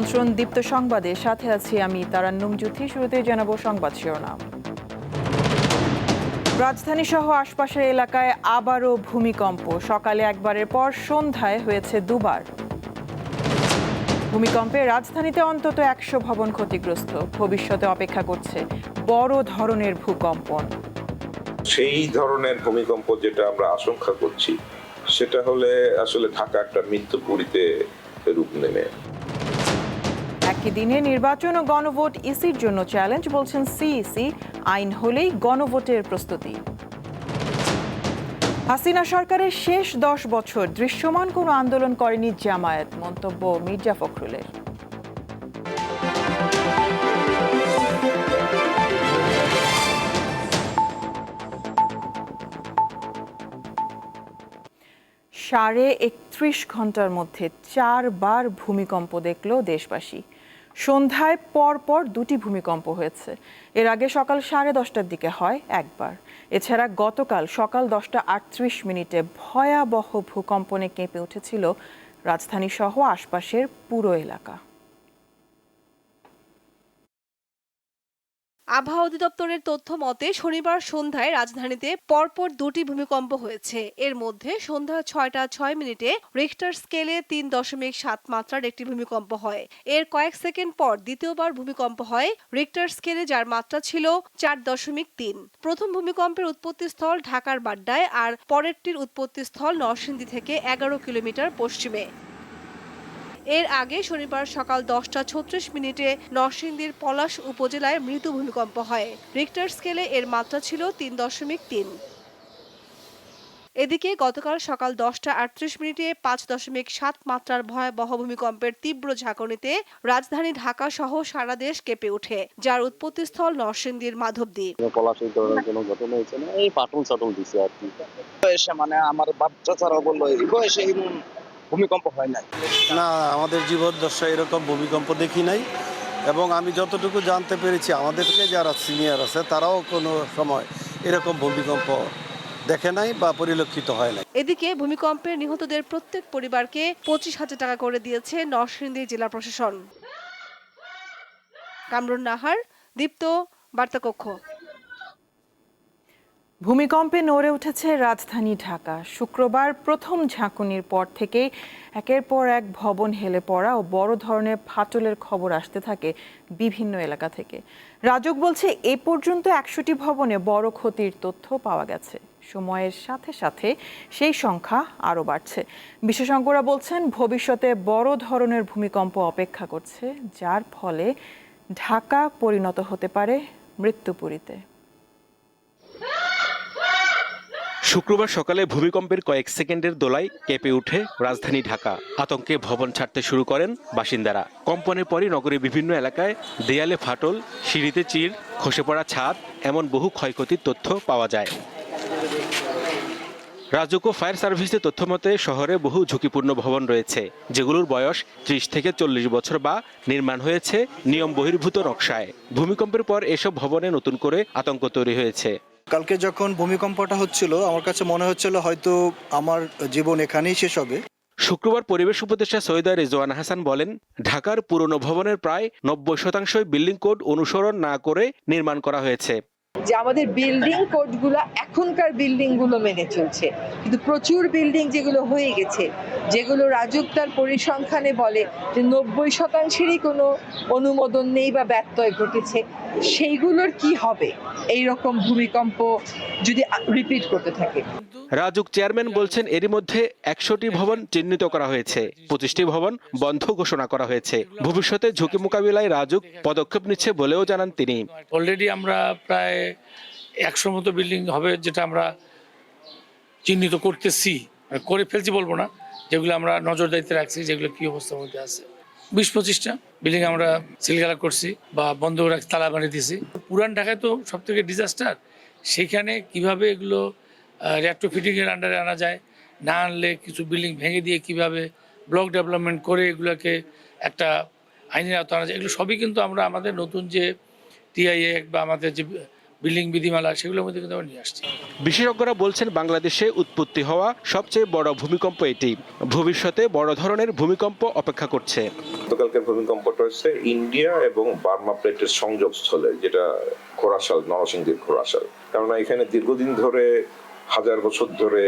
আমন্ত্রণ দীপ্ত সংবাদে। সাথে আছি আমি তারান্নুম জুথি শুরুতে জানাব সংবাদ শিরোনাম। রাজধানী সহ আশপাশের এলাকায় আবারও ভূমিকম্প। সকালে একবারের পর সন্ধ্যায় হয়েছে দুবার। ভূমিকম্পে রাজধানীতে অন্তত একশো ভবন ক্ষতিগ্রস্ত। ভবিষ্যতে অপেক্ষা করছে বড় ধরনের ভূকম্পন। সেই ধরনের ভূমিকম্প যেটা আমরা আশঙ্কা করছি, সেটা হলে আসলে ঢাকা একটা মৃত্যুপুরীতে রূপ নেবে। একই দিনে নির্বাচন ও গণভোট ইসির জন্য চ্যালেঞ্জ বলছেন সিইসি আইন হলেই গণভোটের প্রস্তুতি। হাসিনা সরকারের শেষ দশ বছর দৃশ্যমান কোনো আন্দোলন করেনি জামায়াত, মন্তব্য মির্জা ফখরুলের। সাড়ে একত্রিশ ঘণ্টার মধ্যে চারবার ভূমিকম্প দেখল দেশবাসী। সন্ধ্যায় পরপর পর দুটি ভূমিকম্প হয়েছে। এর আগে সকাল সাড়ে দশটার দিকে হয় একবার। এছাড়া গতকাল সকাল দশটা আটত্রিশ মিনিটে ভয়াবহ ভূকম্পনে কেঁপে উঠেছিল রাজধানী সহ আশপাশের পুরো এলাকা। আবহাওয়া অধিদপ্তরের তথ্য মতে, শনিবার সন্ধ্যায় রাজধানীতে পরপর দুটি ভূমিকম্প হয়েছে। এর মধ্যে সন্ধ্যা ছয়টা ছয় মিনিটে রিক্টার স্কেলে তিন দশমিক সাত মাত্রার একটি ভূমিকম্প হয়। এর কয়েক সেকেন্ড পর দ্বিতীয়বার ভূমিকম্প হয় রিক্টার স্কেলে যার মাত্রা ছিল চার দশমিক তিন। প্রথম ভূমিকম্পের উৎপত্তিস্থল ঢাকার বাড্ডায় আর পরেরটির উৎপত্তিস্থল নরসিংদী থেকে এগারো কিলোমিটার পশ্চিমে। এর আগে শনিবার সকাল দশটা ছত্রিশ মিনিটে নরসিংদীর পলাশ উপজেলায় মৃদু ভূমিকম্প হয়। রিক্টার স্কেলে এর মাত্রা ছিল তিন দশমিক তিন। এদিকে গতকাল সকাল দশটা আটত্রিশ মিনিটে পাঁচ দশমিক সাত মাত্রার ভয়াবহ ভূমিকম্পের তীব্র ঝাঁকুনিতে রাজধানী ঢাকা সহ সারা দেশ কেঁপে ওঠে যার উৎপত্তিস্থল নরসিংদীর মাধবদ্বীপ পলাশী কোনো ঘটনা হয়েছে না? এই পাটল চাটল দিছে আর কি। মানে আমার বাচ্চা ছাড়া বলল এই বয়সে এমন ভূমিকম্প হয় নাই। না আমাদের জীবদ্দশা এরকম ভূমিকম্প দেখি নাই। এবং আমি যতটুকু জানতে পেরেছি আমাদের থেকে যারা সিনিয়র আছে তারাও কোনো সময় এরকম ভূমিকম্প দেখে নাই বা পরিলক্ষিত হয় নাই। এদিকে ভূমিকম্পে নিহতদের প্রত্যেক পরিবারকে পঁচিশ হাজার টাকা করে দিয়েছে নরসিংদী জেলা প্রশাসন। কামরুন নাহার দীপ্ত বার্তাকক্ষ। ভূমিকম্পে নড়ে উঠেছে রাজধানী ঢাকা। শুক্রবার প্রথম ঝাঁকুনির পর থেকেই একের পর এক ভবন হেলে পড়া ও বড় ধরনের ফাটলের খবর আসতে থাকে বিভিন্ন এলাকা থেকে। রাজক বলছে, এ পর্যন্ত একশোটি ভবনে বড় ক্ষতির তথ্য পাওয়া গেছে। সময়ের সাথে সাথে সেই সংখ্যা আরও বাড়ছে। বিশেষজ্ঞরা বলছেন, ভবিষ্যতে বড় ধরনের ভূমিকম্প অপেক্ষা করছে, যার ফলে ঢাকা পরিণত হতে পারে মৃত্যুপুরীতে। শুক্রবার সকালে ভূমিকম্পের কয়েক সেকেন্ডের দোলায় কেঁপে উঠে রাজধানী ঢাকা। আতঙ্কে ভবন ছাড়তে শুরু করেন বাসিন্দারা। কম্পনের পরই নগরের বিভিন্ন এলাকায় দেয়ালে ফাটল, সিঁড়িতে চির খসে পড়া ছাদ, এমন বহু ক্ষয়ক্ষতির তথ্য পাওয়া যায়। রাজুক ফায়ার সার্ভিসের তথ্য মতে, শহরে বহু ঝুঁকিপূর্ণ ভবন রয়েছে, যেগুলোর বয়স ত্রিশ থেকে চল্লিশ বছর বা নির্মাণ হয়েছে নিয়ম বহির্ভূত নকশায়। ভূমিকম্পের পর এসব ভবনে নতুন করে আতঙ্ক তৈরি হয়েছে। কালকে যখন ভূমিকম্পটা হচ্ছিল, আমার কাছে মনে হচ্ছিল হয়তো আমার জীবন এখানেই শেষ হবে। শুক্রবার পরিবেশ উপদেষ্টা সৈয়দা রেজওয়ান হাসান বলেন, ঢাকার পুরনো ভবনের প্রায় নব্বই শতাংশই বিল্ডিং কোড অনুসরণ না করে নির্মাণ করা হয়েছে। যে আমাদের বিল্ডিং কোডগুলো এখনকার বিল্ডিংগুলো মেনে চলছে। কিন্তু প্রচুর বিল্ডিং যেগুলো হয়ে গেছে যেগুলো রাজুক তার পরিসংখ্যানে বলে যে নব্বই শতাংশেরই কোনো অনুমোদন নেই বা ব্যত্যয় ঘটেছে সেইগুলোর কি হবে? এই রকম ভূমিকম্প যদি রিপিট করতে থাকে। রাজুক চেয়ারম্যান বলছেন এরই মধ্যে একশোটি ভবন চিহ্নিত করা হয়েছে পঁচিশটি ভবন বন্ধ ঘোষণা করা হয়েছে। ভবিষ্যতে ঝুঁকি মোকাবিলায় রাজুক পদক্ষেপ নিচ্ছে বলেও জানান তিনি। অলরেডি আমরা প্রায় একশো মতো বিল্ডিং হবে যেটা আমরা চিহ্নিত করতেছি। করে ফেলছি বলব না, যেগুলো আমরা নজরদারিতে রাখছি, যেগুলো কি অবস্থার মধ্যে আছে। বিশ পঁচিশটা বিল্ডিং আমরা সিলগালা করছি বা বন্ধ রাখছি, তালা বানিয়ে দিয়েছি। পুরান ঢাকায় তো সব থেকে ডিজাস্টার সেখানে কীভাবে এগুলো রিয়াক্টর ফিটিংয়ের আন্ডারে আনা যায়, না আনলে কিছু বিল্ডিং ভেঙে দিয়ে কীভাবে ব্লক ডেভেলপমেন্ট করে এগুলোকে একটা আইনের আওতা আনা যায়, এগুলো সবই কিন্তু আমরা আমাদের নতুন যে টিআইএ বা আমাদের যে বিল্ডিং বিধিমালা সেগুলোর মধ্যে কিন্তু আমরা নিয়ে আসছি। বিশেষজ্ঞরা বলছেন বাংলাদেশে উৎপত্তি হওয়া সবচেয়ে বড় ভূমিকম্প এটি। ভবিষ্যতে বড় ধরনের ভূমিকম্প অপেক্ষা করছে। গতকালকের ভূমিকম্পটা হচ্ছে ইন্ডিয়া এবং বার্মা প্লেটের সংযোগস্থলে যেটা খোরাসাল নরসিংদীর খোরাসাল। কেননা এখানে দীর্ঘদিন ধরে হাজার বছর ধরে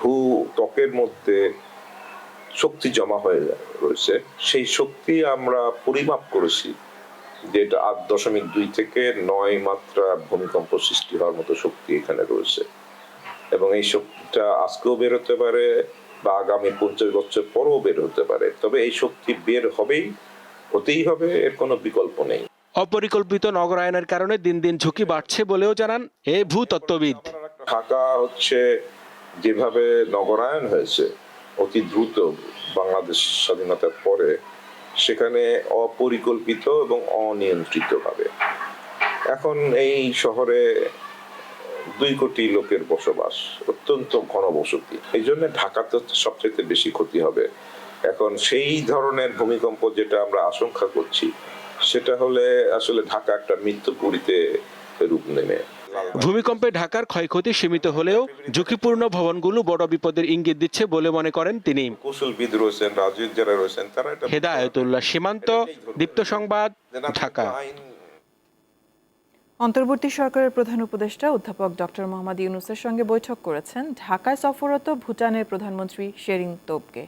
ভূ ত্বকের মধ্যে শক্তি জমা হয়ে রয়েছে। সেই শক্তি আমরা পরিমাপ করেছি যে এটা আট দশমিক দুই থেকে নয় মাত্রা ভূমিকম্প সৃষ্টি হওয়ার মতো শক্তি এখানে রয়েছে। এবং এই শক্তিটা আজকেও বের হতে পারে বা আগামী পঞ্চাশ বছর পরেও বের হতে পারে। তবে এই শক্তি বের হবেই হতেই হবে এর কোনো বিকল্প নেই। অপরিকল্পিত নগরায়নের কারণে দিন দিন ঝুঁকি বাড়ছে বলেও জানান এ ভূতত্ত্ববিদ। ঢাকা হচ্ছে যেভাবে নগরায়ন হয়েছে অতি দ্রুত বাংলাদেশ স্বাধীনতার পরে সেখানে অপরিকল্পিত এবং অনিয়ন্ত্রিত ভাবে এখন এই শহরে দুই কোটি লোকের বসবাস, অত্যন্ত ঘনবসতি। এই জন্য ঢাকাতে সবচেয়ে বেশি ক্ষতি হবে। এখন সেই ধরনের ভূমিকম্প যেটা আমরা আশঙ্কা করছি, সেটা হলে আসলে ঢাকা একটা মৃত্যুপুরীতে রূপ নেবে। ভূমিকম্পে ঢাকার ক্ষয়ক্ষতি সীমিত হলেও ঝুঁকিপূর্ণ ভবনগুলো বড় বিপদের ইঙ্গিত দিচ্ছে বলে মনে করেন তিনি। হেদায়তুল্লাহ সীমান্ত দীপ্ত সংবাদ ঢাকা। অন্তর্বর্তী সরকারের প্রধান উপদেষ্টা অধ্যাপক ডক্টর মোহাম্মদ ইউনুসের সঙ্গে বৈঠক করেছেন ঢাকায় সফররত ভুটানের প্রধানমন্ত্রী শেরিং তোবগে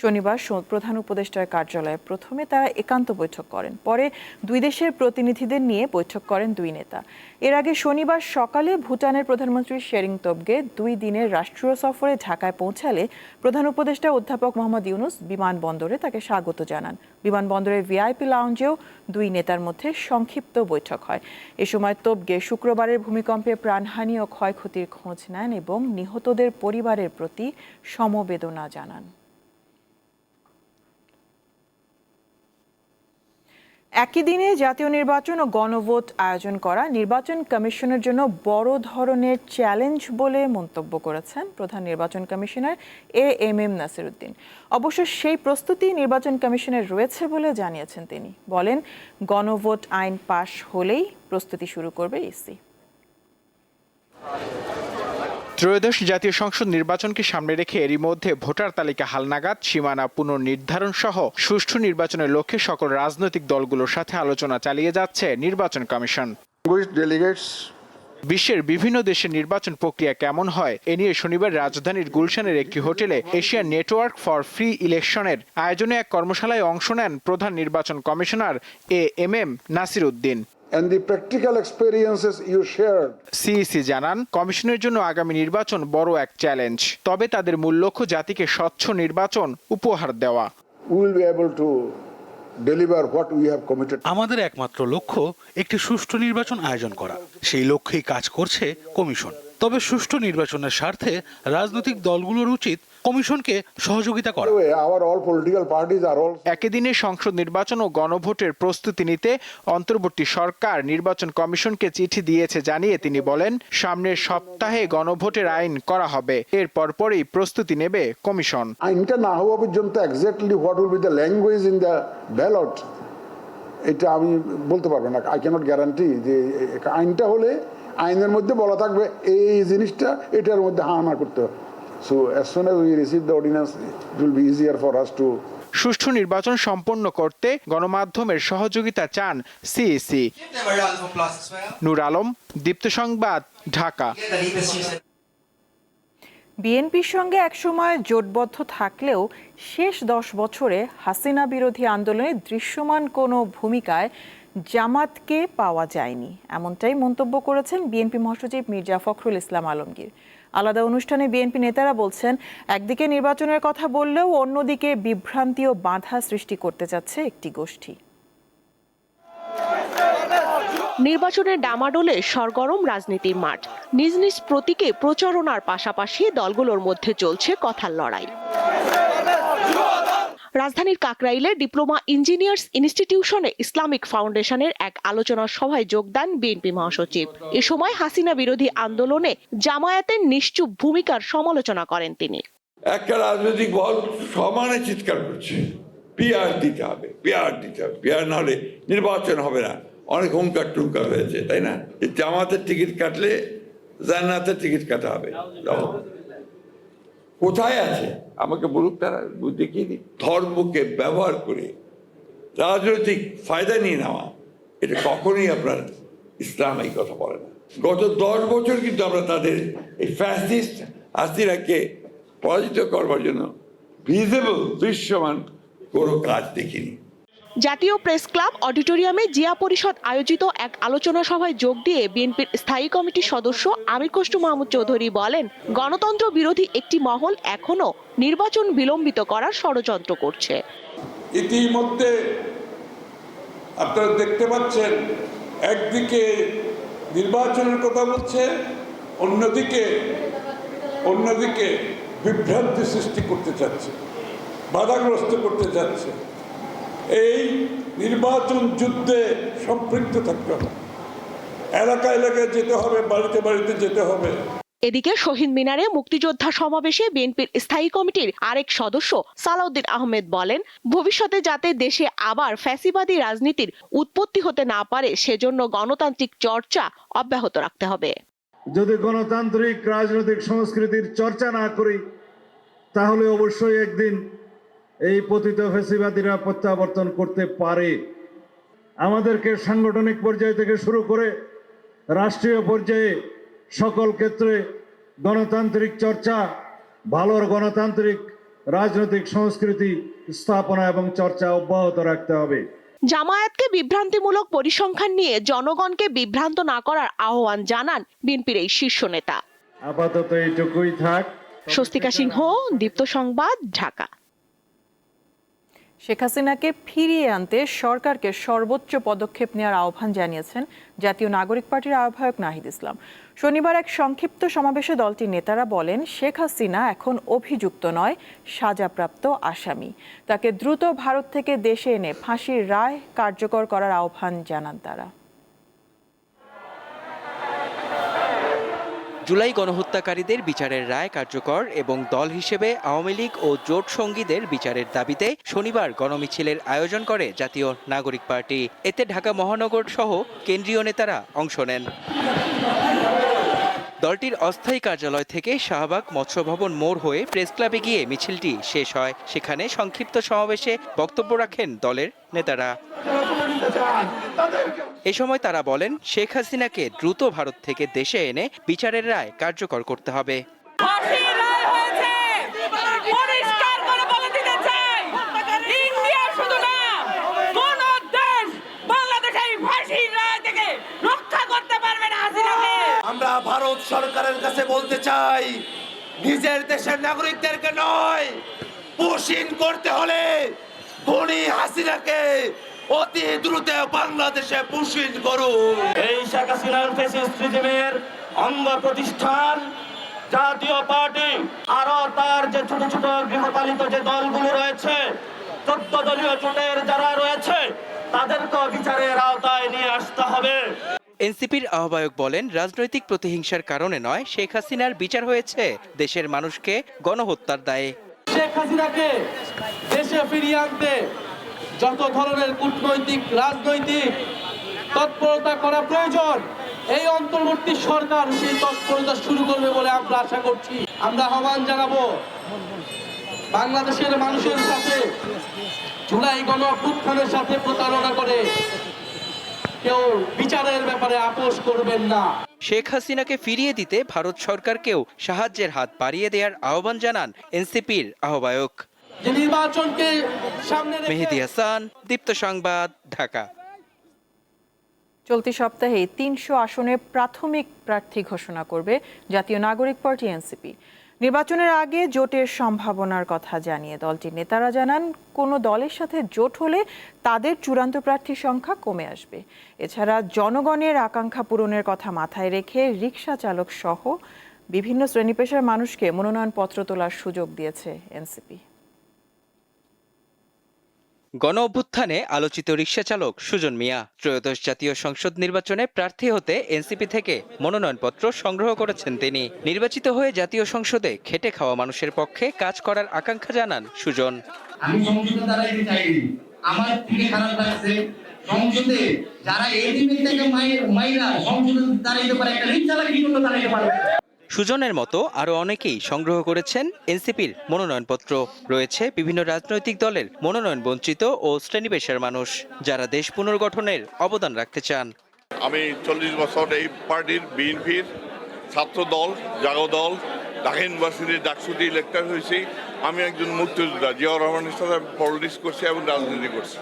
শনিবার প্রধান উপদেষ্টার কার্যালয়ে প্রথমে তারা একান্ত বৈঠক করেন। পরে দুই দেশের প্রতিনিধিদের নিয়ে বৈঠক করেন দুই নেতা। এর আগে শনিবার সকালে ভুটানের প্রধানমন্ত্রী শেরিং তোবগে দুই দিনের রাষ্ট্রীয় সফরে ঢাকায় পৌঁছালে প্রধান উপদেষ্টা অধ্যাপক মোহাম্মদ ইউনুস বিমানবন্দরে তাকে স্বাগত জানান। বিমানবন্দরের ভিআইপি লাউঞ্জেও দুই নেতার মধ্যে সংক্ষিপ্ত বৈঠক হয়। এ সময় তোবগে শুক্রবারের ভূমিকম্পে প্রাণহানি ও ক্ষয়ক্ষতির খোঁজ নেন এবং নিহতদের পরিবারের প্রতি সমবেদনা জানান। একই দিনে জাতীয় নির্বাচন ও গণভোট আয়োজন করা নির্বাচন কমিশনের জন্য বড় ধরনের চ্যালেঞ্জ বলে মন্তব্য করেছেন প্রধান নির্বাচন commissioner A M M Nasiruddin. অবশ্য সেই প্রস্তুতি নির্বাচন কমিশনের রয়েছে বলে জানিয়েছেন তিনি। বলেন, গণভোট আইন পাশ হলেই প্রস্তুতি শুরু করবে ইসি। ত্রয়োদশ জাতীয় সংসদ নির্বাচনকে সামনে রেখে এরই মধ্যে ভোটার তালিকা হালনাগাদ সীমানা পুনর্নির্ধারণ সহ সুষ্ঠু নির্বাচনের লক্ষ্যে সকল রাজনৈতিক দলগুলোর সাথে আলোচনা চালিয়ে যাচ্ছে নির্বাচন কমিশন। বিশ্বের বিভিন্ন দেশের নির্বাচন প্রক্রিয়া কেমন হয় এ নিয়ে শনিবার রাজধানীর গুলশানের একটি হোটেলে এশিয়ান নেটওয়ার্ক ফর ফ্রি ইলেকশনের আয়োজনে এক কর্মশালায় অংশ নেন প্রধান নির্বাচন commissioner A M M Nasir Uddin. And the practical experiences you shared. CEC জানান কমিশনের জন্য আগামী নির্বাচন বড় এক চ্যালেঞ্জ তবে তাদের মূল লক্ষ্য জাতিকে স্বচ্ছ নির্বাচন উপহার দেওয়া। We will be able to deliver what we have committed. আমাদের একমাত্র লক্ষ্য একটি সুষ্ঠু নির্বাচন আয়োজন করা। সেই লক্ষ্যেই কাজ করছে কমিশন। তবে সুষ্ঠু নির্বাচনের স্বার্থে রাজনৈতিক দলগুলোর উচিত কমিশনকে সহযোগিতা করা। একই দিনে সংসদ নির্বাচন ও গণভোটের প্রস্তুতি নিতে অন্তর্বর্তী সরকার নির্বাচন কমিশনকে চিঠি দিয়েছে জানিয়ে তিনি বলেন সামনের সপ্তাহে গণভোটের আইন করা হবে। এর পরপরই প্রস্তুতি নেবে কমিশন। আইনটা না হওয়া পর্যন্ত exactly what will be the language in the ballot এটা আমি বলতে পারব না। আই ক্যানট গ্যারান্টি যে আইনটা হলে আইনের মধ্যে বলা থাকবে এই জিনিসটা এটার মধ্যে হা না করতে হবে। So as soon as we receive the ordinance it will be easier for us to সুষ্ঠু নির্বাচন সম্পন্ন করতে গণমাধ্যমের সহযোগিতা চান সিইসি নুর আলম দীপ্ত সংবাদ ঢাকা। বিএনপির সঙ্গে একসময় জোটবদ্ধ থাকলেও শেষ দশ বছরে হাসিনা বিরোধী আন্দোলনে দৃশ্যমান কোনো ভূমিকায় জামাতকে পাওয়া যায়নি, এমনটাই মন্তব্য করেছেন বিএনপি মহাসচিব মির্জা ফখরুল ইসলাম আলমগীর। আলাদা অনুষ্ঠানে বিএনপি নেতারা বলছেন, একদিকে নির্বাচনের কথা বললেও অন্যদিকে বিভ্রান্তি ও বাধা সৃষ্টি করতে যাচ্ছে একটি গোষ্ঠী। নির্বাচনের ডামাডোলে সরগরম রাজনীতির মাঠ। নিজ নিজ প্রতীকে প্রচারণার পাশাপাশি দলগুলোর মধ্যে চলছে কথার লড়াই। রাজধানীর কাকরাইলে ডিপ্লোমা ইঞ্জিনিয়ার্স ইনস্টিটিউশনে ইসলামিক ফাউন্ডেশনের এক আলোচনা সভায় যোগ দেন বিএনপি মহাসচিব। এ সময় হাসিনা বিরোধী আন্দোলনে জামায়াতের নিশ্চুপ ভূমিকার সমালোচনা করেন তিনি। একটা রাজনৈতিক দল সমানে চিৎকার করছে। পিআর দিতে হবে পিআর দিতে হবে পিআর না হলে নির্বাচন হবে না। অনেক হুঙ্কার টুঙ্কার হয়েছে, তাই না? জামাতের টিকিট কাটলে জান্নাতের টিকিট কাটা হবে। কোথায় আছে? আমাকে বলুক, তারা দেখিয়ে দিই ধর্মকে ব্যবহার করে রাজনৈতিক ফায়দা নিয়ে নেওয়া, এটা কখনোই আপনার ইসলাম এই কথা বলে না। গত দশ বছর কিন্তু আমরা তাদের এই ফ্যাসিস্ট আস্তিরাকে পরাজিত করবার জন্য ভিজিবল দৃশ্যমান কোনো কাজ দেখিনি। জাতীয় প্রেস ক্লাব অডিটোরিয়ামে জিয়া পরিষদ আয়োজিত এক আলোচনা সভায় যোগ দিয়ে বিএনপির স্থায়ী কমিটির সদস্য আমির কষ্টু মাহমুদ চৌধুরী বলেন, গণতন্ত্র বিরোধী একটি মহল এখনও নির্বাচন বিলম্বিত করার ষড়যন্ত্র করছে। ইতিমধ্যে আপনারা দেখতে পাচ্ছেন, একদিকে নির্বাচনের কথা বলছে, অন্যদিকে অন্যদিকে বিভ্রান্তি সৃষ্টি করতে চাচ্ছে, বাধাগ্রস্ত করতে চাচ্ছে। এই নির্বাচন যুদ্ধে সম্পৃক্ত থাকতে হবে। এলাকা এলাকায় যেতে হবে বাড়িতে বাড়িতে যেতে হবে। এদিকে শহীদ মিনারে মুক্তিযোদ্ধা সমাবেশে বিএনপির স্থায়ী কমিটির আরেক সদস্য সালাউদ্দিন আহমেদ বলেন ভবিষ্যতে যাতে দেশে আবার ফ্যাসিবাদী রাজনীতির উৎপত্তি হতে না পারে সেজন্য গণতান্ত্রিক চর্চা অব্যাহত রাখতে হবে। যদি গণতান্ত্রিক রাজনৈতিক সংস্কৃতির চর্চা না করি তাহলে অবশ্যই একদিন এই পতিত ফেসিবাদীরা প্রত্যাবর্তন করতে পারে। আমাদেরকে সাংগঠনিক পর্যায় থেকে শুরু করে রাষ্ট্রীয় পর্যায়ে সকল ক্ষেত্রে গণতান্ত্রিক চর্চা ভালোর গণতান্ত্রিক রাজনৈতিক সংস্কৃতি স্থাপনা এবং চর্চা অব্যাহত রাখতে হবে। জামায়াতকে বিভ্রান্তিমূলক পরিসংখ্যান নিয়ে জনগণকে বিভ্রান্ত না করার আহ্বান জানান বিএনপির এই শীর্ষ নেতা। আপাতত এইটুকুই থাক। স্বস্তিকা সিংহ দীপ্ত সংবাদ ঢাকা। শেখ হাসিনাকে ফিরিয়ে আনতে সরকারকে সর্বোচ্চ পদক্ষেপ নেওয়ার আহ্বান জানিয়েছেন জাতীয় নাগরিক পার্টির আহ্বায়ক নাহিদ ইসলাম। শনিবার এক সংক্ষিপ্ত সমাবেশে দলটির নেতারা বলেন, শেখ হাসিনা এখন অভিযুক্ত নয়, সাজাপ্রাপ্ত আসামি। তাকে দ্রুত ভারত থেকে দেশে এনে ফাঁসির রায় কার্যকর করার আহ্বান জানান তারা। জুলাই গণহত্যাকারীদের বিচারের রায় কার্যকর এবং দল হিসেবে আওয়ামী লীগ ও জোট সঙ্গীদের বিচারের দাবিতে শনিবার গণমিছিলের আয়োজন করে জাতীয় নাগরিক পার্টি। এতে ঢাকা মহানগর সহ কেন্দ্রীয় নেতারা অংশ নেন। দলটির অস্থায়ী কার্যালয় থেকে শাহবাগ মৎস্য ভবন মোড় হয়ে প্রেস ক্লাবে গিয়ে মিছিলটি শেষ হয়। সেখানে সংক্ষিপ্ত সমাবেশে বক্তব্য রাখেন দলের নেতারা। এ সময় তারা বলেন, শেখ হাসিনাকে দ্রুত ভারত থেকে দেশে এনে বিচারের রায় কার্যকর করতে হবে। ভারত সরকারের কাছে বলতে চাই, নিজের দেশের নাগরিকদেরকে নয়, পুশিন করতে হলে খুনি হাসিনাকে অতি দ্রুত বাংলাদেশে পুশিন করুন। এই শেখ হাসিনার ফেসিস্ট রিজিমের অঙ্গ প্রতিষ্ঠান জাতীয় পার্টি আরও তার যে ছোট ছোট গৃহপালিত যে দলগুলো রয়েছে, চোদ্দ দলীয় জোটের যারা রয়েছে তাদেরকে বিচারের আওতায় নিয়ে আসতে হবে। এনসিপির আহ্বায়ক বলেন, রাজনৈতিক প্রতিহিংসার কারণে নয়, শেখ হাসিনার বিচার হয়েছে, দেশের মানুষকে গণহত্যার দায়ে। শেখ হাসিনাকে দেশে ফিরিয়ে আনতে যত ধরনের কূটনৈতিক, রাজনৈতিক তৎপরতা করা প্রয়োজন, এই অন্তর্বর্তী সরকার সেই তৎপরতা শুরু করবে বলে আমরা আশা করছি। আমরা আহ্বান জানাব, বাংলাদেশের মানুষের সাথে, জুলাই গণ সাথে প্রতারণা করে কেউ বিচারের ব্যাপারে আপোষ করবেন না। শেখ হাসিনাকে ফিরিয়ে দিতে ভারত সরকারকেও সাহায্যের হাত বাড়িয়ে দেওয়ার আহ্বান জানান এনসিপির আহ্বায়ক। নির্বাচনকে সামনে মেহেদি হাসান দীপ্ত সংবাদ ঢাকা। চলতি সপ্তাহে তিনশো আসনে প্রাথমিক প্রার্থী ঘোষণা করবে জাতীয় নাগরিক পার্টি এনসিপি। নির্বাচনের আগে জোটের সম্ভাবনার কথা জানিয়ে দলটির নেতারা জানান, কোনো দলের সাথে জোট হলে তাদের চূড়ান্ত প্রার্থীর সংখ্যা কমে আসবে। এছাড়া জনগণের আকাঙ্ক্ষা পূরণের কথা মাথায় রেখে রিক্সা চালক সহ বিভিন্ন শ্রেণি পেশার মানুষকে মনোনয়নপত্র তোলার সুযোগ দিয়েছে এনসিপি। গণ অভ্যুত্থানে আলোচিত রিক্সা চালক সুজন মিয়া। ত্রয়োদশ জাতীয় সংসদ নির্বাচনে প্রার্থী হতে এনসিপি থেকে মনোনয়নপত্র সংগ্রহ করেছেন তিনি। নির্বাচিত হয়ে জাতীয় সংসদে খেটে খাওয়া মানুষের পক্ষে কাজ করার আকাঙ্ক্ষা জানান সুজন। আমি সংসদে চাইনি। আমার থেকে খারাপ লাগছে, সংসদে যারা থেকে মাইরা সংসদে দাঁড়াইতে পারে একটা রিক্সালা কি জন্য দাঁড়াইতে সুজনের মতো আরও অনেকেই সংগ্রহ করেছেন এনসিপির মনোনয়নপত্র। রয়েছে বিভিন্ন রাজনৈতিক দলের মনোনয়ন বঞ্চিত ও শ্রেণীপেশার মানুষ, যারা দেশ পুনর্গঠনের অবদান রাখতে চান। আমি চল্লিশ বছর এই পার্টির বিএনপির ছাত্র দল, জাগো দল, ঢাকা ইউনিভার্সিটির ডাকসুটি লেকচার হয়েছি। আমি একজন মুক্তিযোদ্ধা, জিয়াউর রহমানের সাথে পলিটিক্স করছি এবং রাজনীতি করছি।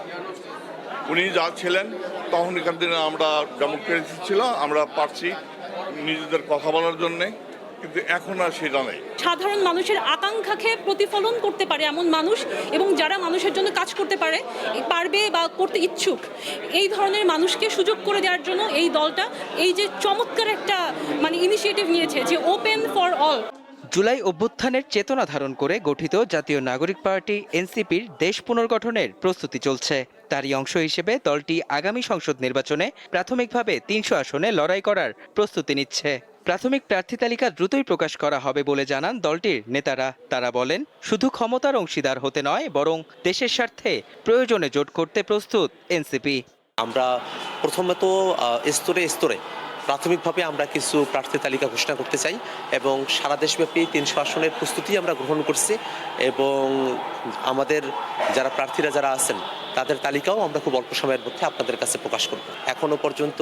উনি যা ছিলেন, তখন এখান দিনে আমরা ডেমোক্রেসি ছিল, আমরা পারছি নিজেদের কথা বলার জন্যে। কিন্তু এখন আর সেটা নেই। সাধারণ মানুষের আকাঙ্ক্ষাকে প্রতিফলন করতে পারে এমন মানুষ এবং যারা মানুষের জন্য কাজ করতে পারে পারবে বা করতে ইচ্ছুক এই ধরনের মানুষকে সুযোগ করে দেওয়ার জন্য এই দলটা এই যে চমৎকার একটা মানে ইনিশিয়েটিভ নিয়েছে যে ওপেন ফর অল জুলাই অভ্যুত্থানের চেতনা ধারণ করে গঠিত জাতীয় নাগরিক পার্টি এনসিপির দেশ পুনর্গঠনের প্রস্তুতি চলছে। তারই অংশ হিসেবে দলটি আগামী সংসদ নির্বাচনে প্রাথমিকভাবে তিনশো আসনে লড়াই করার প্রস্তুতি নিচ্ছে। প্রাথমিক প্রার্থী তালিকা দ্রুতই প্রকাশ করা হবে বলে জানান দলটির নেতারা। তারা বলেন, শুধু ক্ষমতার অংশীদার হতে নয়, বরং দেশের স্বার্থে প্রয়োজনে জোট করতে প্রস্তুত এনসিপি। আমরা প্রথমে তো স্তরে স্তরে প্রাথমিকভাবে আমরা কিছু প্রার্থী তালিকা ঘোষণা করতে চাই এবং সারা দেশব্যাপী তিনশো আসনের প্রস্তুতি আমরা গ্রহণ করছি এবং আমাদের যারা প্রার্থীরা যারা আছেন তাদের তালিকাও আমরা খুব অল্প সময়ের মধ্যে আপনাদের কাছে প্রকাশ করব। এখনও পর্যন্ত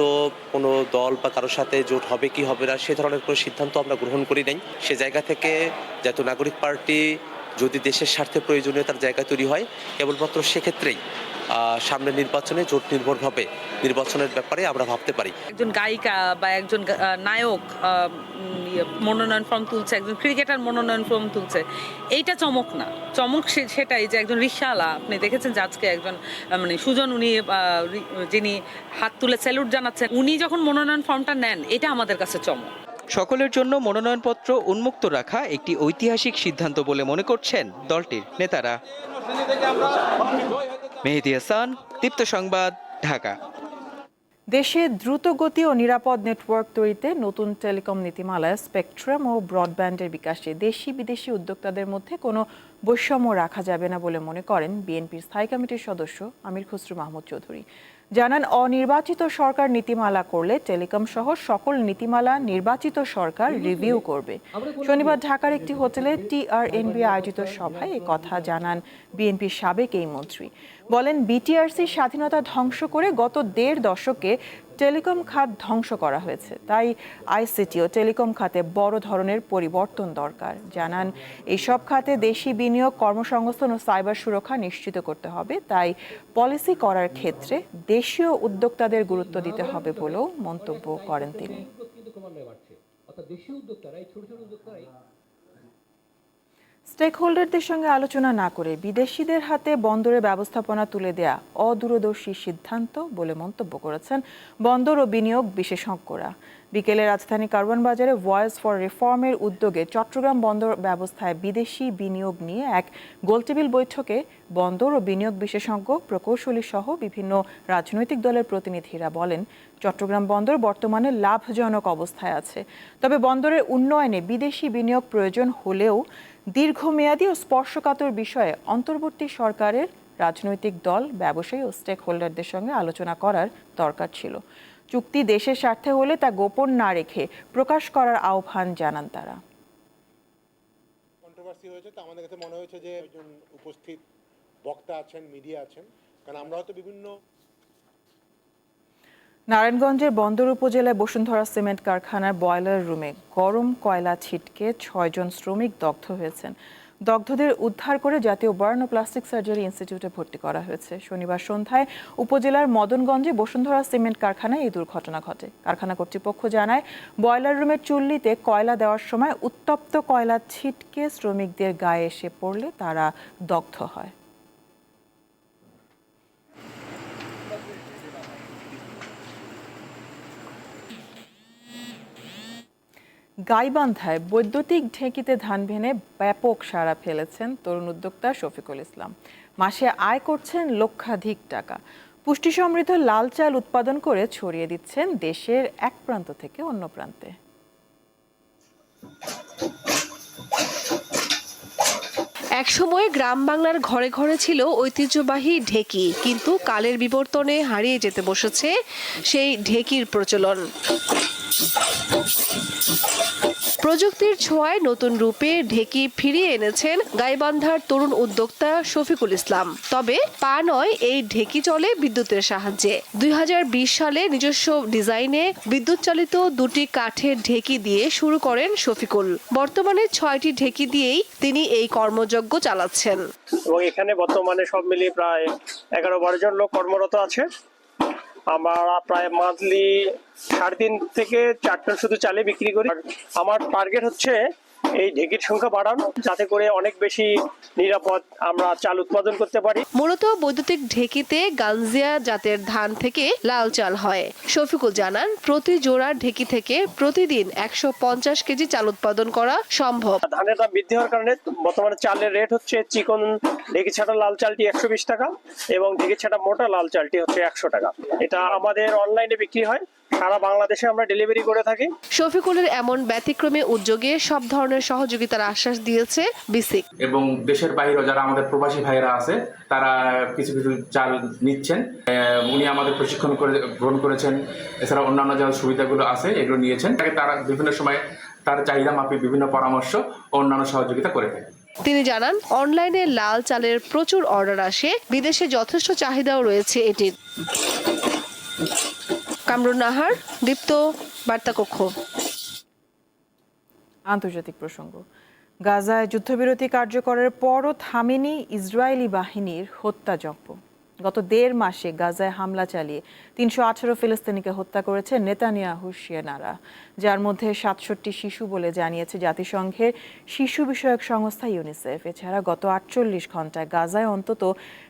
কোনো দল বা কারোর সাথে জোট হবে কি হবে না, সে ধরনের কোনো সিদ্ধান্ত আমরা গ্রহণ করি নাই। সে জায়গা থেকে জাতীয় নাগরিক পার্টি যদি দেশের স্বার্থে প্রয়োজনীয় তার জায়গা তৈরি হয়, কেবলমাত্র সেক্ষেত্রেই আহ, সামনের নির্বাচনে জোট নির্ভরভাবে নির্বাচনের ব্যাপারে আমরা ভাবতে পারি। একজন গায়িকা বা একজন নায়ক ইয়ে, মনোনয়ন ফর্ম তুলছে একজন ক্রিকেটার মনোনয়ন ফর্ম তুলছে এইটা চমক না। চমক সে- সেটাই যে একজন রিক্সাওয়ালা আপনি দেখেছেন যে আজকে একজন মানে সুজন উনি যিনি হাত তুলে স্যালুট জানাচ্ছেন উনি যখন মনোনয়ন ফর্মটা নেন এটা আমাদের কাছে চমক। সকলের জন্য মনোনয়নপত্র উন্মুক্ত রাখা একটি ঐতিহাসিক সিদ্ধান্ত বলে মনে করছেন দলটির নেতারা। মেহেদি হাসান, দীপ্ত সংবাদ, ঢাকা। দেশে দ্রুতগতি ও নিরাপদ নেটওয়ার্ক তৈরিতে নতুন টেলিকম নীতিমালায় স্পেকট্রাম ও ব্রডব্যান্ডের বিকাশে দেশি বিদেশি উদ্যোক্তাদের মধ্যে কোনো বৈষম্য রাখা যাবে না বলে মনে করেন বিএনপির স্থায়ী কমিটির সদস্য আমির খসরু মাহমুদ চৌধুরী। জানান, অনির্বাচিত সরকার নীতিমালা করলে টেলিকম সহ সকল নীতিমালা নির্বাচিত সরকার রিভিউ করবে। শনিবার ঢাকার একটি হোটেলে টিআরএনবি আয়োজিত সভায় এ কথা জানান বিএনপি সাবেক এই মন্ত্রী। বলেন বিটিআরসি স্বাধীনতা ধ্বংস করে গত দেড় দশকে টেলিকম খাত ধ্বংস করা হয়েছে। তাই আইসিটি ও টেলিকম খাতে বড় ধরনের পরিবর্তন দরকার। জানান এইসব খাতে দেশি বিনিয়োগ, কর্মসংস্থান ও সাইবার সুরক্ষা নিশ্চিত করতে হবে। তাই পলিসি করার ক্ষেত্রে দেশীয় উদ্যোক্তাদের গুরুত্ব দিতে হবে বলেও মন্তব্য করেন তিনি। স্টেক হোল্ডারদের সঙ্গে আলোচনা না করে বিদেশিদের হাতে বন্দরের ব্যবস্থাপনা তুলে দেয়া অদূরদর্শী সিদ্ধান্ত বলে মন্তব্য করেছেন বন্দর ও বিনিয়োগ বিশেষজ্ঞরা। বিকেলে রাজধানী কারওয়ান বাজারে ভয়েস ফর রিফর্মের উদ্যোগে চট্টগ্রাম বন্দর ব্যবস্থায় বিদেশি বিনিয়োগ নিয়ে এক গোলটেবিল বৈঠকে বন্দর ও বিনিয়োগ বিশেষজ্ঞ প্রকৌশলী সহ বিভিন্ন রাজনৈতিক দলের প্রতিনিধিরা বলেন, চট্টগ্রাম বন্দর বর্তমানে লাভজনক অবস্থায় আছে। তবে বন্দরের উন্নয়নে বিদেশি বিনিয়োগ প্রয়োজন হলেও দীর্ঘমেয়াদী ও স্পর্শকাতর বিষয়ে অন্তর্বর্তী সরকারের রাজনৈতিক দল, ব্যবসায়ী ও স্টেক হোল্ডারদের সঙ্গে আলোচনা করার দরকার ছিল। চুক্তি দেশের স্বার্থে হলে তা গোপন না রেখে প্রকাশ করার আহ্বান জানান তারা। আমাদের কাছে মনে হয়েছে যে একজন উপস্থিত বক্তা আছেন, মিডিয়া আছেন, কারণ আমরা হয়তো বিভিন্ন নারায়ণগঞ্জের বন্দর উপজেলায় বসুন্ধরা সিমেন্ট কারখানার বয়লার রুমে গরম কয়লা ছিটকে ছয়জন শ্রমিক দগ্ধ হয়েছেন। দগ্ধদের উদ্ধার করে জাতীয় বার্ন প্লাস্টিক সার্জারি ইনস্টিটিউটে ভর্তি করা হয়েছে। শনিবার সন্ধ্যায় উপজেলার মদনগঞ্জে বসুন্ধরা সিমেন্ট কারখানায় এই দুর্ঘটনা ঘটে। কারখানা কর্তৃপক্ষ জানায় বয়লার রুমের চুল্লিতে কয়লা দেওয়ার সময় উত্তপ্ত কয়লা ছিটকে শ্রমিকদের গায়ে এসে পড়লে তারা দগ্ধ হয়। গাইবান্ধায় বৈদ্যুতিক ঢেঁকিতে ধান ভেঙে ব্যাপক সাড়া ফেলেছেন তরুণ উদ্যোক্তা শফিকুল ইসলাম। মাসে আয় করছেন লক্ষাধিক টাকা। পুষ্টি সমৃদ্ধ লাল চাল উৎপাদন করে ছড়িয়ে দিচ্ছেন দেশের এক প্রান্ত থেকে অন্য প্রান্তে। একসময় গ্রাম বাংলার ঘরে ঘরে ছিল ঐতিহ্যবাহী ঢেকি, কিন্তু কালের বিবর্তনে হারিয়ে যেতে বসেছে সেই ঢেকির প্রচলন। প্রযুক্তির ছোঁয়ায় নতুন রূপে ঢেকি ফিরিয়ে এনেছেন গাইবান্ধার তরুণ উদ্যোক্তা শফিকুল ইসলাম। তবে পা নয়, এই ঢেকি চলে বিদ্যুতের সাহায্যে। দুই সালে নিজস্ব ডিজাইনে বিদ্যুৎ চালিত দুটি কাঠের ঢেকি দিয়ে শুরু করেন শফিকুল। বর্তমানে ছয়টি ঢেকি দিয়েই তিনি এই কর্মযজ্ঞ চালাচ্ছেন। এবং এখানে বর্তমানে সব মিলিয়ে প্রায় এগারো বারো জন লোক কর্মরত আছে। আমরা প্রায় মান্থলি সাড়ে তিন থেকে চার টন শুধু চালে বিক্রি করি। আমার টার্গেট হচ্ছে এই ঢেকির সংখ্যা বাড়ানো যাতে করে অনেক বেশি নিরাপদ আমরা চাল উৎপাদন করতে পারি। মূলত বৈদ্যুতিক ঢেকিতে গালজিয়া জাতের ধান থেকে লাল চাল হয়। শফিকুল জানান প্রতি জোড়া ঢেকি থেকে প্রতিদিন একশো পঞ্চাশ কেজি চাল উৎপাদন করা সম্ভব। ধানের দাম বৃদ্ধি হওয়ার কারণে বর্তমানে চালের রেট হচ্ছে চিকন ঢেকি ছাটা লাল চালটি একশো বিশ টাকা এবং ঢেকি ছাটা মোটা লাল চালটি হচ্ছে একশো টাকা। এটা আমাদের অনলাইনে বিক্রি হয়। সারা বাংলাদেশে আমরা ডেলিভারি করে থাকি। শফিকুলের এমন ব্যতিক্রমী উদ্যোগে সব ধরনের সহযোগিতার আশ্বাস দিয়েছে বিসিক। এবং দেশের বাইরেও যারা আমাদের প্রবাসী ভাইয়েরা আছে তারা কিছু কিছু চাল নিচ্ছেন। আহ, উনি আমাদের প্রশিক্ষণ করে গ্রহণ করেছেন। এছাড়া অন্যান্য যে সুবিধাগুলো আছে এগুলো নিয়েছেন। তাকে তারা বিভিন্ন সময় তার চাহিদা মাফিক বিভিন্ন পরামর্শ ও অন্যান্য সহযোগিতা করে থাকে তিনি জানান অনলাইনে লাল চালের প্রচুর অর্ডার আসে বিদেশে যথেষ্ট চাহিদাও রয়েছে এটির। কামরুন নাহার দীপ্ত বার্তাকক্ষ। আন্তর্জাতিক প্রসঙ্গ। গাজায় যুদ্ধবিরতি কার্যকরের পরও থামেনি ইসরায়েলি বাহিনীর হত্যাযজ্ঞ। গত দেড় মাসে গাজায় হামলা চালিয়ে তিনশো আঠারো ফিলিস্তিনিকে হত্যা করেছে নেতানিয়াহু সেনারা, যার মধ্যে সাতষট্টি শিশু বলে জানিয়েছে জাতিসংঘের শিশু বিষয়ক সংস্থা ইউনিসেফ। এছাড়া গত আটচল্লিশ ঘন্টায় গাজায় অন্তত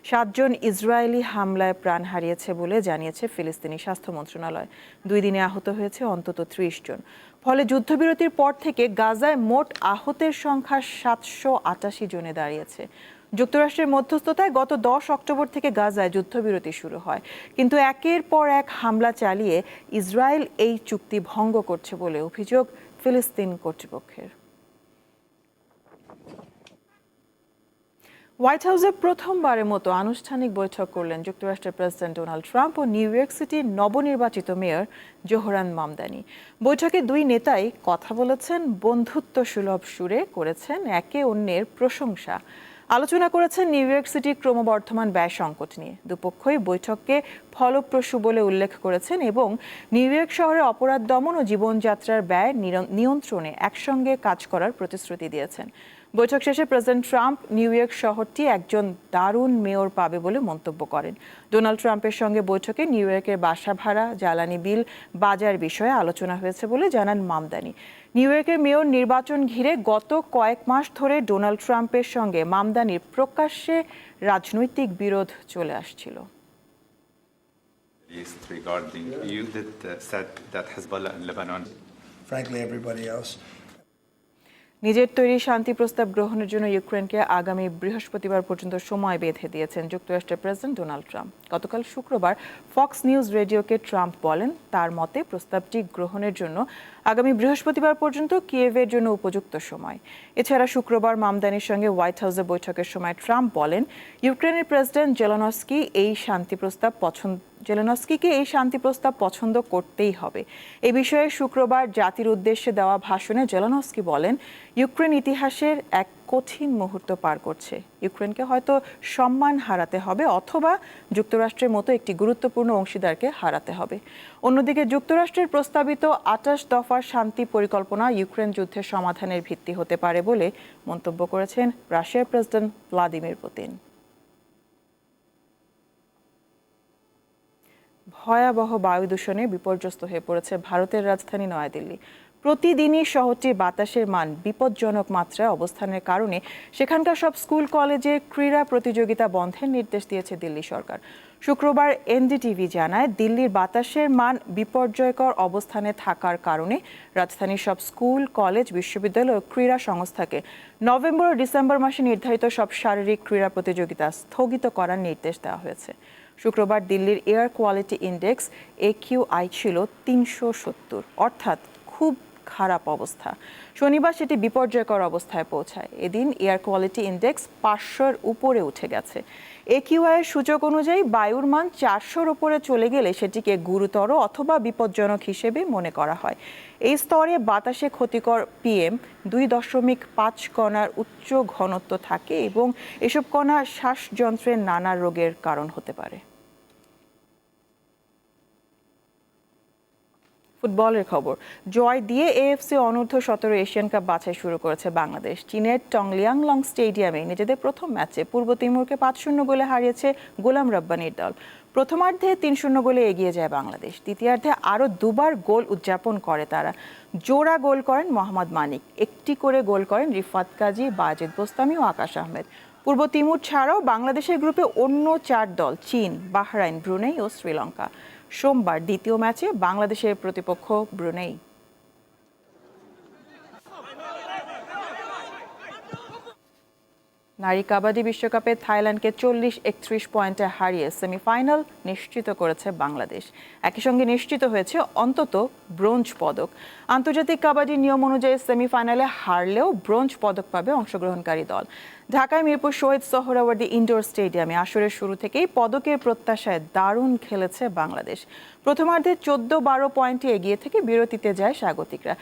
সাতজন ইসরায়েলি হামলায় প্রাণ হারিয়েছে বলে জানিয়েছে ফিলিস্তিনি স্বাস্থ্য মন্ত্রণালয়। দুই দিনে আহত হয়েছে অন্তত ত্রিশ জন। ফলে যুদ্ধবিরতির পর থেকে গাজায় মোট আহতের সংখ্যা সাতশো আটাশি জনে দাঁড়িয়েছে। যুক্তরাষ্ট্রের মধ্যস্থতায় গত দশ অক্টোবর থেকে গাজায় যুদ্ধবিরতি শুরু হয়। কিন্তু একের পর এক হামলা চালিয়ে ইসরায়েল এই চুক্তি ভঙ্গ করছে বলে অভিযোগ ফিলিস্তিন কর্তৃপক্ষের। হোয়াইট হাউসে প্রথমবারের মতো আনুষ্ঠানিক বৈঠক করলেন যুক্তরাষ্ট্রের প্রেসিডেন্ট ডোনাল্ড ট্রাম্প ও নিউ ইয়র্ক সিটির নবনির্বাচিত মেয়র জোহরান মামদানি। বৈঠকে দুই নেতাই কথা বলেছেন, বন্ধুত্ব সুলভ সুরে করেছেন, একে অন্যের প্রশংসা। আলোচনা করেছেন নিউ ইয়র্ক সিটির ক্রমবর্ধমান ব্যয় সংকট নিয়ে। দুপক্ষই বৈঠককে ফলপ্রসূ বলে উল্লেখ করেছেন এবং নিউ ইয়র্ক শহরে অপরাধ দমন ও জীবনযাত্রার ব্যয় নিয়ন্ত্রণে একসঙ্গে কাজ করার প্রতিশ্রুতি দিয়েছেন। বৈঠক শেষে প্রেসিডেন্ট ট্রাম্প নিউ ইয়র্ক শহরটি একজন দারুণ মেয়র পাবে বলে মন্তব্য করেন। ডোনাল্ড ট্রাম্পের সঙ্গে বৈঠকে নিউ ইয়র্কের বাসা ভাড়া, জ্বালানি বিল, বাজার বিষয়ে আলোচনা হয়েছে বলে জানান মামদানি। নিউ ইয়র্কের মেয়র নির্বাচন ঘিরে গত কয়েক মাস ধরে ডোনাল্ড ট্রাম্পের সঙ্গে মামদানির প্রকাশ্যে রাজনৈতিক বিরোধ চলে আসছিল। Uh. নিজের তৈরি শান্তি প্রস্তাব গ্রহণের জন্য ইউক্রেনকে আগামী বৃহস্পতিবার পর্যন্ত সময় বেঁধে দিয়েছেন যুক্তরাষ্ট্রের প্রেসিডেন্ট ডোনাল্ড ট্রাম্প। গতকাল শুক্রবার ফক্স নিউজ রেডিওকে ট্রাম্প বলেন তার মতে প্রস্তাবটি গ্রহণের জন্য আগামী বৃহস্পতিবার পর্যন্ত কিয়েভের জন্য উপযুক্ত সময়। এছাড়া শুক্রবার মামদানির সঙ্গে হোয়াইট হাউসে বৈঠকের সময় ট্রাম্প বলেন, ইউক্রেনের প্রেসিডেন্ট জেলানস্কি এই শান্তি প্রস্তাব পছন্দ জেলেনস্কিকে এই শান্তি প্রস্তাব পছন্দ করতেই হবে। এ বিষয়ে শুক্রবার জাতির উদ্দেশ্যে দেওয়া ভাষণে জেলানস্কি বলেন, ইউক্রেন ইতিহাসের এক কঠিন মুহূর্ত পার করছে। ইউক্রেনকে হয়তো সম্মান হারাতে হবে অথবা যুক্তরাষ্ট্রের মতো একটি গুরুত্বপূর্ণ অংশীদারকে হারাতে হবে। অন্যদিকে যুক্তরাষ্ট্রের প্রস্তাবিত আটাশ দফার শান্তি পরিকল্পনা ইউক্রেন যুদ্ধের সমাধানের ভিত্তি হতে পারে বলে মন্তব্য করেছেন রাশিয়ার প্রেসিডেন্ট ভ্লাদিমির পুতিন। ভয়াবহ বায়ু দূষণে বিপর্যস্ত হয়ে পড়েছে ভারতের রাজধানী নয়াদিল্লি। প্রতিদিনই শহরটির বাতাসের মান বিপজ্জনক মাত্রায় অবস্থানের কারণে সেখানকার সব স্কুল, কলেজে ক্রীড়া প্রতিযোগিতা বন্ধের নির্দেশ দিয়েছে দিল্লি সরকার। শুক্রবার এনডিটিভি জানায়, দিল্লির বাতাসের মান বিপর্যয়কর অবস্থানে থাকার কারণে রাজধানীর সব স্কুল, কলেজ, বিশ্ববিদ্যালয় ও ক্রীড়া সংস্থাকে নভেম্বর ও ডিসেম্বর মাসে নির্ধারিত সব শারীরিক ক্রীড়া প্রতিযোগিতা স্থগিত করার নির্দেশ দেওয়া হয়েছে। শুক্রবার দিল্লির এয়ার কোয়ালিটি ইন্ডেক্স, একিউআই, ছিল তিনশো সত্তর, অর্থাৎ খুব খারাপ অবস্থা। শনিবার সেটি বিপর্যয়কর অবস্থায় পৌঁছায়। এদিন এয়ার কোয়ালিটি ইন্ডেক্স পাঁচশোর উপরে উঠে গেছে। একিউআইয়ের সূচক অনুযায়ী বায়ুর মান চারশোর উপরে চলে গেলে সেটিকে গুরুতর অথবা বিপজ্জনক হিসেবে মনে করা হয়। এই স্তরে বাতাসে ক্ষতিকর পিএম দুই দশমিক পাঁচ কণার উচ্চ ঘনত্ব থাকে এবং এসব কণা শ্বাসযন্ত্রের নানা রোগের কারণ হতে পারে। ফুটবলের খবর। জয় দিয়ে এএফসি অনূর্ধ্ব সতেরো এশিয়ান কাপ বাছাই শুরু করেছে বাংলাদেশ। চীনের টংলিয়াংলং স্টেডিয়ামে নিজেদের প্রথম ম্যাচে পূর্ব তিমুরকে পাঁচ শূন্য গোলে হারিয়েছে গোলাম রব্বানির দল। প্রথমার্ধে তিন শূন্য গোলে এগিয়ে যায় বাংলাদেশ। দ্বিতীয়ার্ধে আরও দুবার গোল উদযাপন করে তারা। জোড়া গোল করেন মোহাম্মদ মানিক, একটি করে গোল করেন রিফাত কাজী, বাজেদ বোস্তামি ও আকাশ আহমেদ। পূর্ব তিমুর ছাড়াও বাংলাদেশের গ্রুপে অন্য চার দল, চীন, বাহরাইন, ব্রুনেই ও শ্রীলঙ্কা। সোমবার দ্বিতীয় ম্যাচে বাংলাদেশের প্রতিপক্ষ ব্রুনেই। নারী কাবাডি বিশ্বকাপে থাইল্যান্ডকে চল্লিশ একত্রিশ পয়েন্টে হারিয়ে সেমিফাইনাল নিশ্চিত করেছে বাংলাদেশ। একই সঙ্গে নিশ্চিত হয়েছে অন্তত ব্রোঞ্জ পদক। আন্তর্জাতিক কাবাডি নিয়ম অনুযায়ী সেমিফাইনালে হারলেও ব্রোঞ্জ পদক পাবে অংশগ্রহণকারী দল। ঢাকায় মিরপুর শহীদ সোহরাওয়ার্দী ইনডোর স্টেডিয়ামে আসরের শুরু থেকেই পদকের প্রত্যাশায় দারুণ খেলেছে বাংলাদেশ। প্রথমার্ধে চোদ্দ বারো পয়েন্টে এগিয়ে থেকে বিরতিতে যায় স্বাগতিকরা।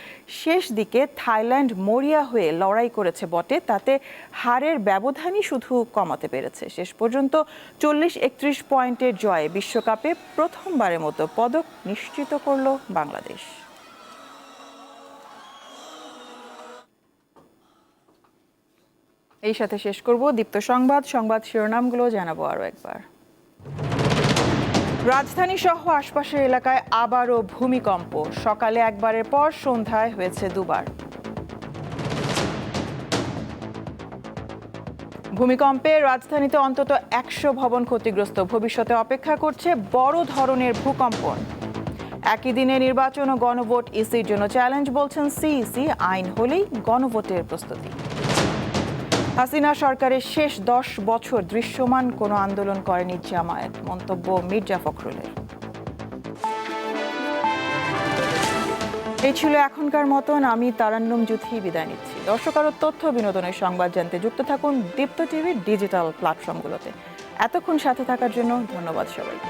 শেষ দিকে থাইল্যান্ড মরিয়া হয়ে লড়াই করেছে বটে, তাতে হারের ব্যবধানই শুধু কমাতে পেরেছে। শেষ পর্যন্ত চল্লিশ একত্রিশ পয়েন্টের জয়ে বিশ্বকাপে প্রথমবারের মতো পদক নিশ্চিত করল বাংলাদেশ। এই সাথে শেষ করব দীপ্ত সংবাদ সংবাদ শিরোনামগুলো জানাব আরও একবার। রাজধানী সহ আশপাশের এলাকায় আবারও ভূমিকম্প। সকালে একবারের পর সন্ধ্যায় হয়েছে দুবার। ভূমিকম্পে রাজধানীতে অন্তত একশো ভবন ক্ষতিগ্রস্ত। ভবিষ্যতে অপেক্ষা করছে বড় ধরনের ভূকম্পন। একই দিনে নির্বাচন ও গণভোট, ইসির জন্য চ্যালেঞ্জ বলছেন সিইসি। আইন হলেই গণভোটের প্রস্তুতি। হাসিনা সরকারের শেষ দশ বছর দৃশ্যমান কোনো আন্দোলন করেনি জামায়াত, মন্তব্য মির্জা ফখরুলের। এই ছিল এখনকার মতন, আমি তারান্নম জুথি বিদায় নিচ্ছি। দর্শক আরও তথ্য বিনোদনের সংবাদ জানতে যুক্ত থাকুন দীপ্ত টিভির ডিজিটাল প্ল্যাটফর্মগুলোতে। এতক্ষণ সাথে থাকার জন্য ধন্যবাদ সবাইকে।